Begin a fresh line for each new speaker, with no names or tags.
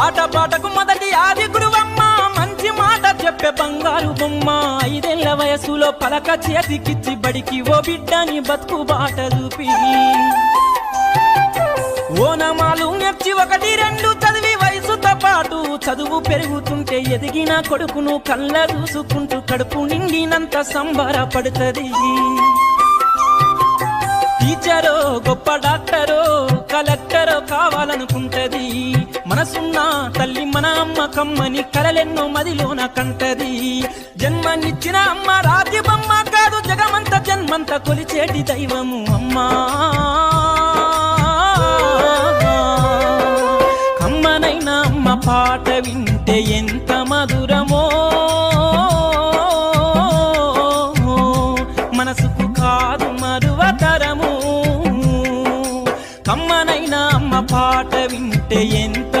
ఆటపాటకు మొదటి ఆది గురువమ్మ మంచి మాట చెప్పే బంగారు బొమ్మ. ఐదేళ్ళ వయసులో పలక చేతికిచ్చి బడికి ఓ బిడ్డని బతుకు బాట చూపి ఓనమాలు నెచ్చి ఒకటి రెండు చదివి వయసుతో పాటు చదువు పెరుగుతుంటే ఎదిగిన కొడుకును కళ్ళ చూసుకుంటూ కడుపు నిండినంత సంబరపడుతుంది. టీచరో గొప్పడా కావాలనుకుంటది. మనసున్న తల్లి మన అమ్మ కమ్మని కలలెన్నో మదిలోన కంటది. జన్మనిచ్చిన అమ్మ రాజ్యమమ్మ కాదు జగమంత జన్మంత కొలిచేటి దైవము అమ్మా. కమ్మనైన అమ్మ పాట వింటే ఎంత మధురమో. మనసుకు కమ్మనైనా అమ్మ పాట వింటే ఎంత